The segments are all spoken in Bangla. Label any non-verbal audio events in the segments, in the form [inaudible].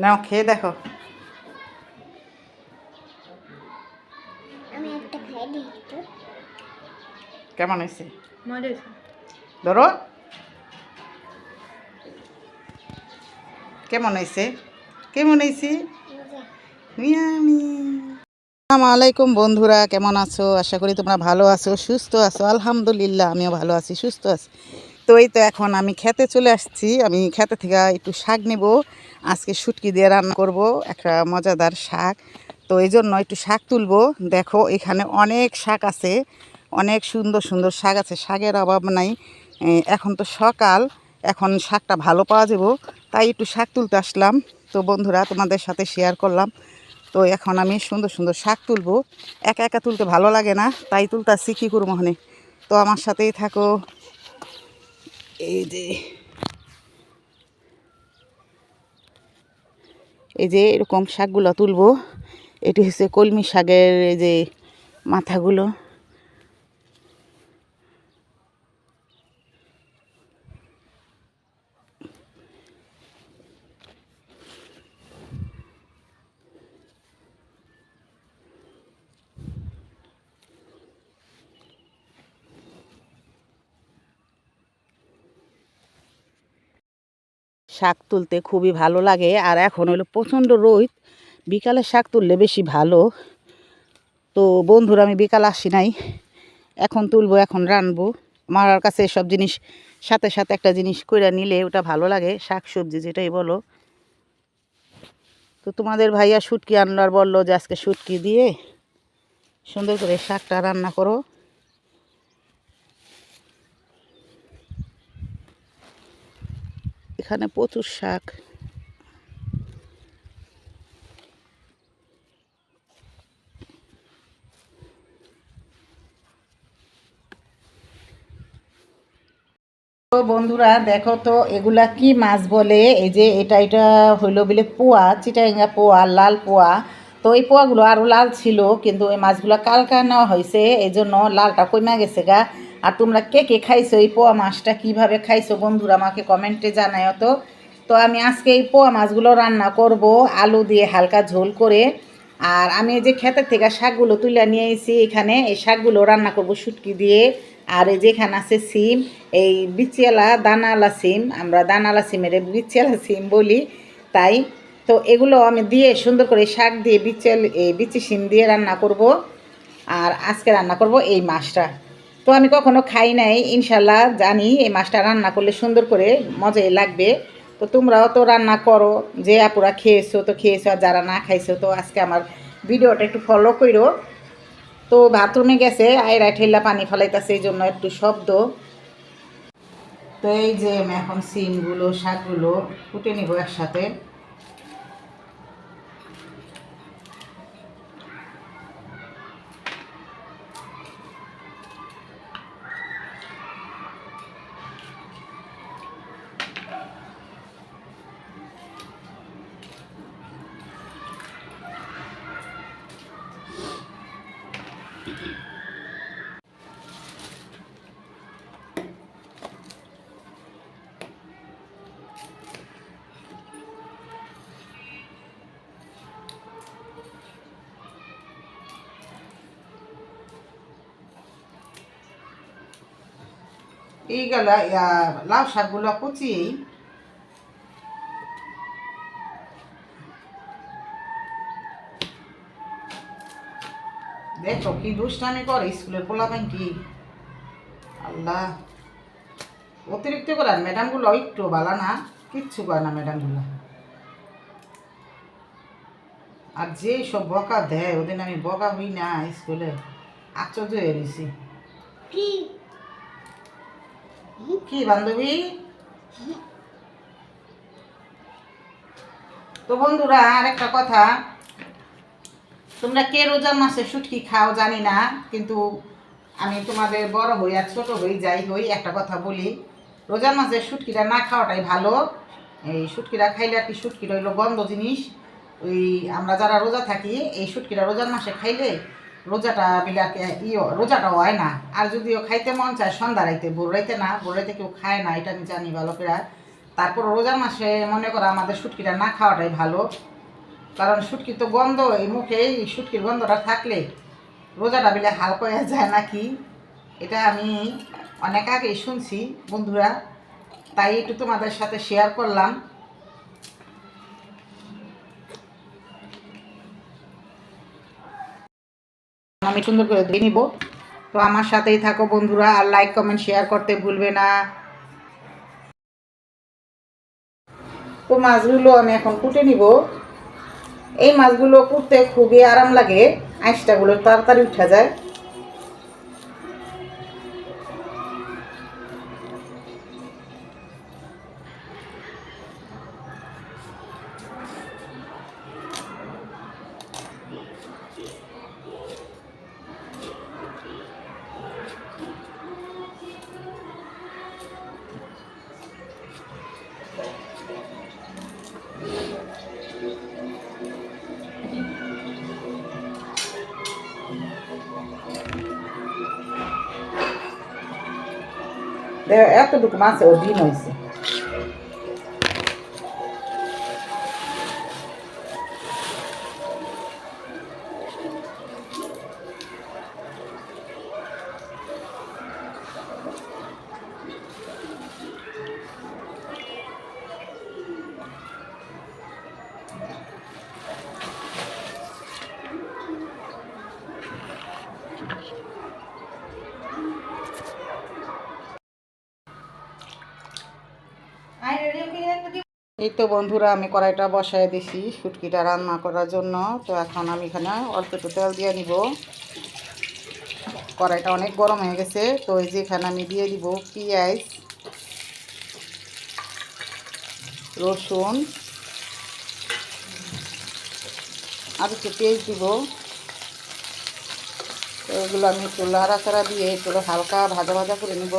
নাও খেয়ে দেখো। আমি একটা খাই দিই তো কেমন হয়েছে? হয়েছে। ধরো। কেমন হয়েছে? কেমন হয়েছে? মিয়ামি আসসালামু আলাইকুম বন্ধুরা কেমন আছো? আশা করি তোমরা ভালো আছো সুস্থ আছো। আলহামদুলিল্লাহ আমিও ভালো আছি সুস্থ আছি। তো এই তো এখন আমি খেতে চলে আসছি। আমি খেতে থেকে একটু শাক নেব। আজকে শুটকি দিয়ে রান্না করব, একটা মজাদার শাক। তো এই জন্য একটু শাক তুলবো। দেখো, এখানে অনেক শাক আছে। অনেক সুন্দর সুন্দর শাক আছে। শাকের অভাব নাই। এখন তো সকাল। এখন শাকটা ভালো পাওয়া যাব। তাই একটু শাক তুলতে আসলাম। তো বন্ধুরা, তোমাদের সাথে শেয়ার করলাম। তো এখন আমি সুন্দর সুন্দর শাক তুলবো। একা একা তুলতে ভালো লাগে না। তাই তুলতাছি, কী করব মহনে তো আমার সাথেই থাকো। এই যে। এই যে এরকম শাকগুলো তুলবো এটি হচ্ছে কলমি শাকের এই যে মাথাগুলো। শাক তুলতে খুবই ভালো লাগে। আর এখন হলো প্রচণ্ড রোদ। বিকালে শাক তুললে বেশি ভালো। তো বন্ধুরা, আমি বিকাল আসি নাই। এখন তুলবো, এখন রানবো। আমার কাছে সব জিনিস, সাথে সাথে একটা জিনিস কইরা নিলে ওটা ভালো লাগে। শাক সবজি যেটাই বলো। তো তোমাদের ভাইয়া শুটকি আনলো আর বলল যে আজকে শুটকি দিয়ে সুন্দর করে শাকটা রান্না করো। এখানে প্রচুর শাক। বন্ধুরা, দেখো তো, এগুলা কি মাছ বলে? এই যে এটা এটা হইল বলে পোয়া চিটাঙ্গা পোয়া, লাল পোয়া। তো এই পোয়াগুলো আরও লাল ছিল, কিন্তু এই মাছগুলো কালকা নেওয়া হয়েছে এই জন্য লালটা কমে গেছে গা। আর তোমরা কে কে খাইছো? এই পোয়া মাছটা কীভাবে খাইছো বন্ধুরা আমাকে কমেন্টে জানাও তো। তো আমি আজকে এই পোয়া মাছগুলো রান্না করব, আলু দিয়ে হালকা ঝোল করে। আর আমি এই যে ক্ষেতের থেকে শাকগুলো তুলে নিয়ে এসেছি এখানে, এই শাকগুলো রান্না করব শুটকি দিয়ে। আর এই যেখানে আছে সিম, এই বিচিয়ালা দানালা সিম, আমরা দানালা সিমের বিচিয়ালা সিম বলি তাই। তো এগুলো আমি দিয়ে সুন্দর করে শাক দিয়ে বিচিয়াল এই বিচি সিম দিয়ে রান্না করব। আর আজকে রান্না করব এই মাছটা। তো আমি কখনো খাই নাই ইনশাল্লাহ জানি এই মাছটা রান্না করলে সুন্দর করে মজাই লাগবে। তো তোমরাও তো রান্না করো, যে আপুরা খেয়েছো তো খেয়েছো, আর যারা না খাইছো তো আজকে আমার ভিডিওটা একটু ফলো করো তো বাথরুমে গেছে আয়রা ঠেলা পানি ফেলাইতেছে, এই জন্য একটু শব্দ। তো এই যে এখন সিমগুলো, শাকগুলো ফুটে নিব একসাথে। এই গেল লাউ শাকগুলো কুচিয়েই। দেখো কি দুষ্টামি করে, স্কুলের পোলাবেন কি আল্লাহ। অতিরিক্ত করে, আর ম্যাডামগুলো একটু বালা না, কিচ্ছু করে না ম্যাডামগুলো। আর যে সব বকা দেয় ওদিন আমি বকা হই না স্কুলে। আশ্চর্য হয়ে গেছি। কি বান্ধবী? তো বন্ধুরা, আর একটা কথা। তোমরা কে রোজার মাসে শুটকি খাও জানি না, কিন্তু আমি তোমাদের বড় হই আর ছোট হই, যাই হই, একটা কথা বলি। রোজার মাসে শুটকিটা না খাওয়াটাই ভালো। এই শুটকিটা খাইলে আর কি শুটকিটা হইল গন্ধ জিনিস। ওই আমরা যারা রোজা থাকি, এই শুটকিটা রোজার মাসে খাইলে রোজাটা বিলাকে ইয়ে রোজাটা হয় না। আর যদিও খাইতে মন চায়, সন্ধ্যা রাইতে, ভোর রাইতে না, ভোর রাইতে কেউ খায় না, এটা আমি জানি ভালো করে তারপর রোজা মাসে মনে করো আমাদের শুটকিটা না খাওয়াটাই ভালো। কারণ শুটকি তো গন্ধ, এই মুখে এই শুটকির গন্ধটা থাকলে রোজাটা বিলে হালকা হয়ে যায় নাকি? এটা আমি অনেক আগেই শুনছি বন্ধুরা। তাই একটু তোমাদের সাথে শেয়ার করলাম। আমি সুন্দর করে ধুয়ে নিব। তো আমার সাথেই থাকো বন্ধুরা, আর লাইক কমেন্ট শেয়ার করতে ভুলবে না। তো মাছগুলো আমি এখন কুটে নিব। এই মাছগুলো কুটতে খুবই আরাম লাগে। আইসটাগুলো তাড়াতাড়ি উঠা যায়। দে- এতটুকু মাছে ও ডিম হয়েছে এই তো বন্ধুরা, আমি কড়াইটা বসায় দিছি শুটকিটা রান্না করার জন্য। তো এখন আমি এখানে অল্প একটু তেল দিয়ে নিব। কড়াইটা অনেক গরম হয়ে গেছে, তো এই যে এখানে আমি দিয়ে দিব পেঁয়াজ, রসুন, আর একটু পেঁয়াজ দিব। এগুলো আমি একটু লাড়াচাড়া দিয়ে একটু হালকা ভাজা ভাজা করে নিব।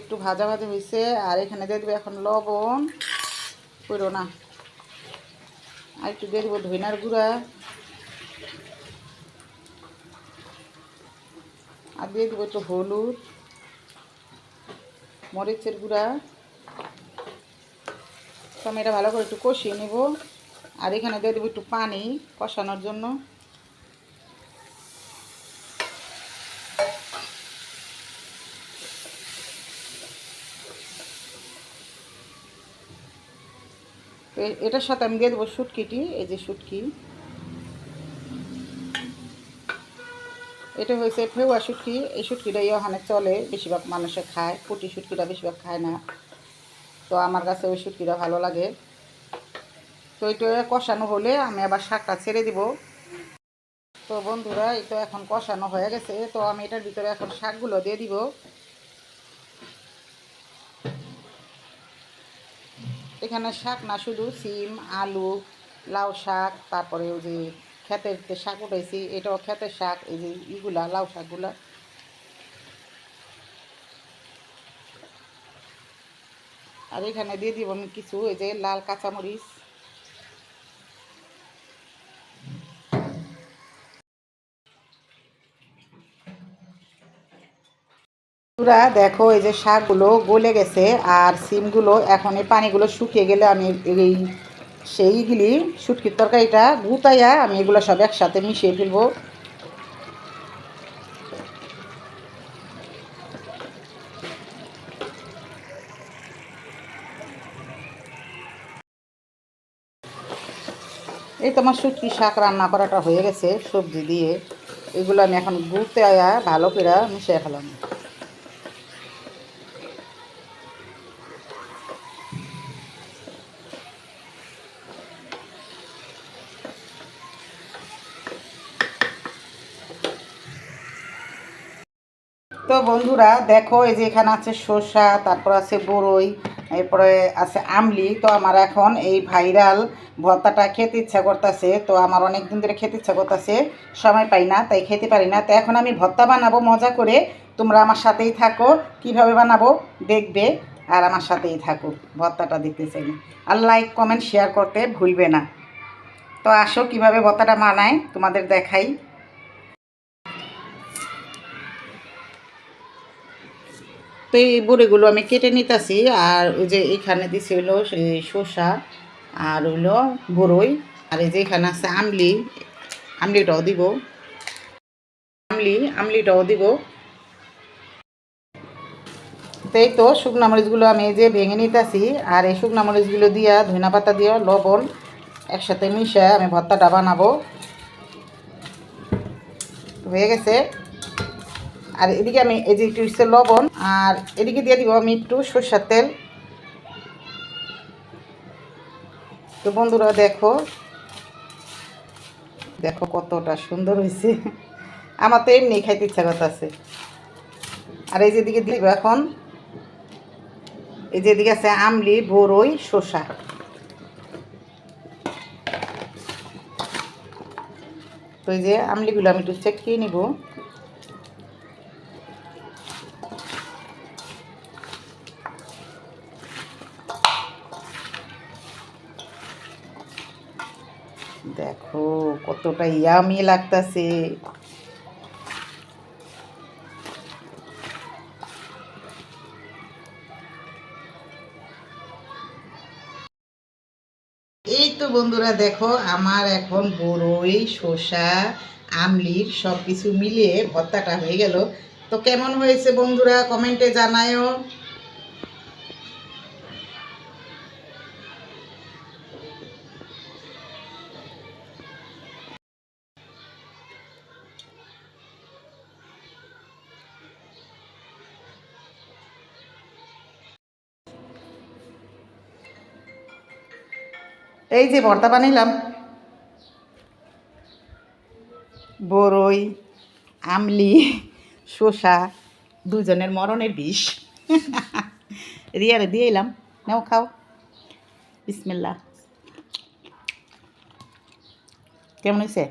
একটু ভাজা ভাজা হয়েছে আর এখানে দিয়ে দেবো এখন লবণ। করো না। আর একটু দিয়ে দেবো ধইনার গুঁড়া। আর দিয়ে দেবো একটু হলুদ। মরিচের গুঁড়া। তো আমি এটা ভালো করে একটু কষিয়ে নেব। আর এখানে দিয়ে দেবো একটু পানি কষানোর জন্য। তো এটার সাথে আমি দিয়ে দেবো শুটকিটি, এই যে শুটকি। এটা হয়েছে ফেউয়া শুটকি, এই শুটকিটাই ওখানে চলে, বেশিরভাগ মানুষে খায়, পুটি শুটকিটা বেশিরভাগ খায় না। তো আমার কাছে ওই শুটকিটা ভালো লাগে। তো এটা কষানো হলে আমি আবার শাকটা ছেড়ে দিব। তো বন্ধুরা তো এখন কষানো হয়ে গেছে। তো আমি এটার ভিতরে এখন শাকগুলো দিয়ে দিব। এখানে শাক না, শুধু সিম, আলু, লাউ শাক, তারপরে ওই যে ক্ষেতের যে শাক উঠেছি এটাও ক্ষেতের শাক, এই যে ইগুলা, লাউ শাকগুলা। আর এখানে দিয়ে দিব আমি কিছু, এই যে লাল কাঁচামরিচ। বন্ধুরা, দেখো এই যে শাকগুলো গলে গেছে আর সিমগুলো, এখন এই পানিগুলো শুকিয়ে গেলে আমি এই সেইগুলি শুটকির তরকারিটা গুতাইয়া আমি এগুলো সব একসাথে মিশিয়ে ফেলব। এই তো আমার শুটকি শাক রান্না করাটা হয়ে গেছে, সবজি দিয়ে। এগুলো আমি এখন গুতে আয়া ভালো করে মিশিয়ে ফেলাম বন্ধুরা, দেখো এই যে এখানে আছে শসা, তারপর আছে বড়ই এরপরে আছে আমলি। তো আমার এখন এই ভাইরাল ভর্তাটা খেতে ইচ্ছা করতেছে। তো আমার অনেক দিন ধরে খেতে ইচ্ছা করতেছে, সময় পাই না, তাই খেতে পারি না। তো এখন আমি ভর্তা বানাবো, মজা করে। তোমরা আমার সাথেই থাকো, কীভাবে বানাবো দেখবে, আর আমার সাথেই থাকো, ভর্তাটা দেখতে চাই আর লাইক কমেন্ট শেয়ার করতে ভুলবে না। তো আসো কীভাবে ভর্তাটা বানায়, তোমাদের দেখাই। তো এই বড়িগুলো আমি কেটে নিতেছি, আর ওই যে এখানে দিছি সেই শসা, আর হইল বড়ই, আর এই যে এখানে আছে আমলি, আমলিটাও দিব। আমলি, আমলিটাও দিব। তো এই তো শুকনা মরিচগুলো আমি যে ভেঙে নিতেছি, আর এই শুকনা মরিচগুলো দিয়া ধনা পাতা দিয়া লবণ একসাথে মিশে আমি ভর্তাটা বানাবো। হয়ে গেছে। আর এদিকে আমি এই যে একটু হচ্ছে লবণ, আর এদিকে দিয়ে দিব আমি একটু সর্ষের তেল। তো বন্ধুরা দেখো দেখো কতটা সুন্দর হয়েছে। আমার তো এমনি খাইতে ইচ্ছা করতেছে। আর এই যেদিকে দিব এখন, এই যেদিকে আছে আমলি বড়ই শসা। তো এই যে আমলিগুলো আমি একটু চেক নিব। দেখো, কতটা ইয়ামি লাগতাছে। এই তো বন্ধুরা দেখো, আমার এখন বড়ই শসা, আমলির সব কিছু মিলিয়ে ভর্তাটা হয়ে গেল। তো কেমন হয়েছে বন্ধুরা? কমেন্টে জানায়ও। এই যে ভর্তা বানাইলাম বরই আমলি শসা দুজনের মরণের বিষ। রিয়ারে দিয়ে এলাম। নাও খাও। বিসমিল্লা কেমন হয়েছে?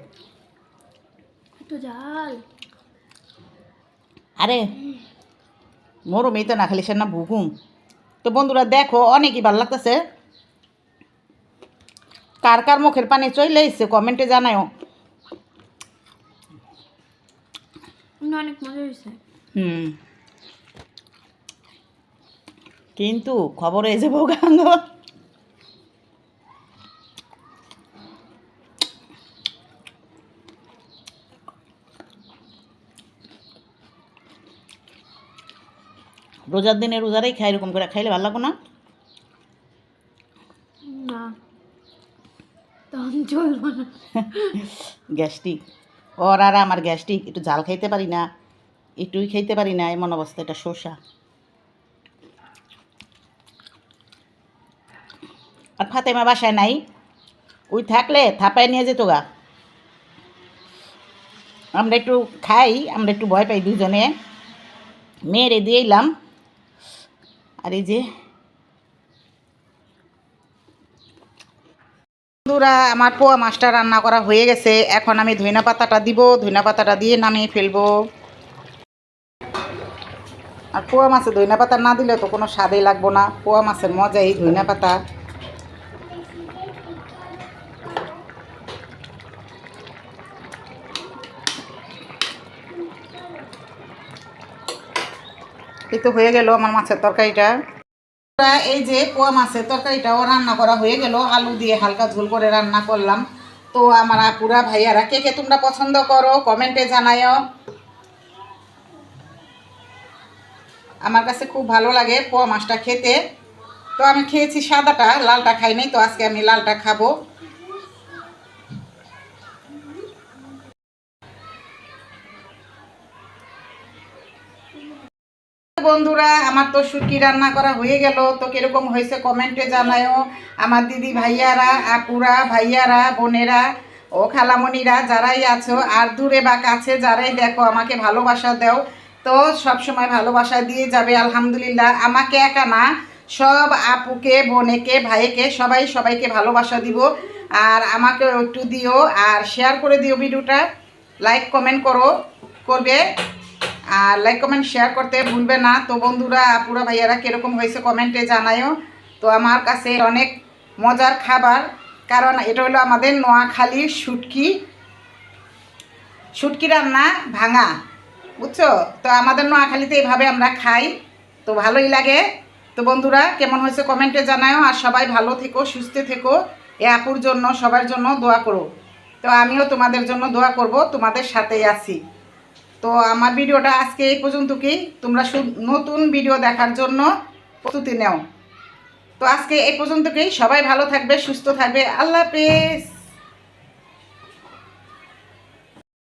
আরে মরমই তো না খালি সে না ভুকুম। তো বন্ধুরা দেখো অনেকই ভালো লাগতেছে। কার কার মুখের পানি চলে এসছে কমেন্টে জানাও অনেক মজা হয়েছে হুম। কিন্তু খবর হয়ে যাব গাঙ্গ রোজার দিনে রোজারাই খাই এরকম করে খাইলে ভালো লাগবো না না? [laughs] গ্যাস্ট্রিক। ওর আর আমার গ্যাস্ট্রিক, একটু জাল খাইতে পারি না, একটুই খাইতে পারি না, এমন অবস্থা, এটা শসা। আর ফাতেমা বাসায় নাই? ওই থাকলে থাপায় নিয়ে যেত গা। আমরা একটু খাই, আমরা একটু ভয় পাই দুজনে। মেয়েরে দিয়ে এলাম। আর এই যে বন্ধুরা, আমার পোয়া মাছটা রান্না করা হয়ে গেছে। এখন আমি ধইনা পাতাটা দিব, ধইনা পাতাটা দিয়ে নামিয়ে ফেলব। আর পোয়া মাছে ধইনা পাতা না দিলে তো কোনো স্বাদই লাগবো না। পোয়া মাছের মজাই ধইনা পাতা। এই তো হয়ে গেল আমার মাছের তরকারিটা। এই যে পোয়া মাছের তরকারিটাও রান্না করা হয়ে গেল, আলু দিয়ে হালকা ঝোল করে রান্না করলাম। তো আমার আপুরা ভাইয়ারা, কে কে তোমরা পছন্দ করো কমেন্টে জানায় আমার কাছে খুব ভালো লাগে পোয়া মাছটা খেতে। তো আমি খেয়েছি সাদাটা, লালটা খাই নাই, তো আজকে আমি লালটা খাব। আমার তো শুটকি রান্না করা হয়ে গেল, তো কীরকম হয়েছে কমেন্টে জানায়ও। আমার দিদি ভাইয়ারা, আপুরা, ভাইয়ারা, বোনেরা, ও খালামণিরা, যারাই আছো, আর দূরে বা কাছে যারাই দেখো, আমাকে ভালোবাসা দাও। তো সব সময় ভালোবাসা দিয়ে যাবে, আলহামদুলিল্লাহ। আমাকে একা না, সব আপুকে, বোনেকে, ভাইকে, সবাই সবাইকে ভালোবাসা দিব। আর আমাকে একটু দিও, আর শেয়ার করে দিও ভিডিওটা। লাইক কমেন্ট করো, করবে। আর লাইক কমেন্ট শেয়ার করতে ভুলবে না। তো বন্ধুরা, আপুরা, ভাইয়ারা, কীরকম হয়েছে কমেন্টে জানায়ও। তো আমার কাছে অনেক মজার খাবার, কারণ এটা হলো আমাদের নোয়াখালীর শুটকি। শুটকি রান্না ভাঙা, বুঝছ? তো আমাদের নোয়াখালীতে এইভাবে আমরা খাই, তো ভালোই লাগে। তো বন্ধুরা, কেমন হয়েছে কমেন্টে জানাও আর সবাই ভালো থেকো, সুস্থ থেকো। এ আপুর জন্য, সবার জন্য দোয়া করো। তো আমিও তোমাদের জন্য দোয়া করব, তোমাদের সাথেই আছি। তো আমার ভিডিওটা আজকে এই পর্যন্ত কি? তোমরা নতুন ভিডিও দেখার জন্য প্রস্তুতি নেও। তো আজকে এই পর্যন্তকেই সবাই ভালো থাকবে, সুস্থ থাকবে। আল্লাহ হাফেজ।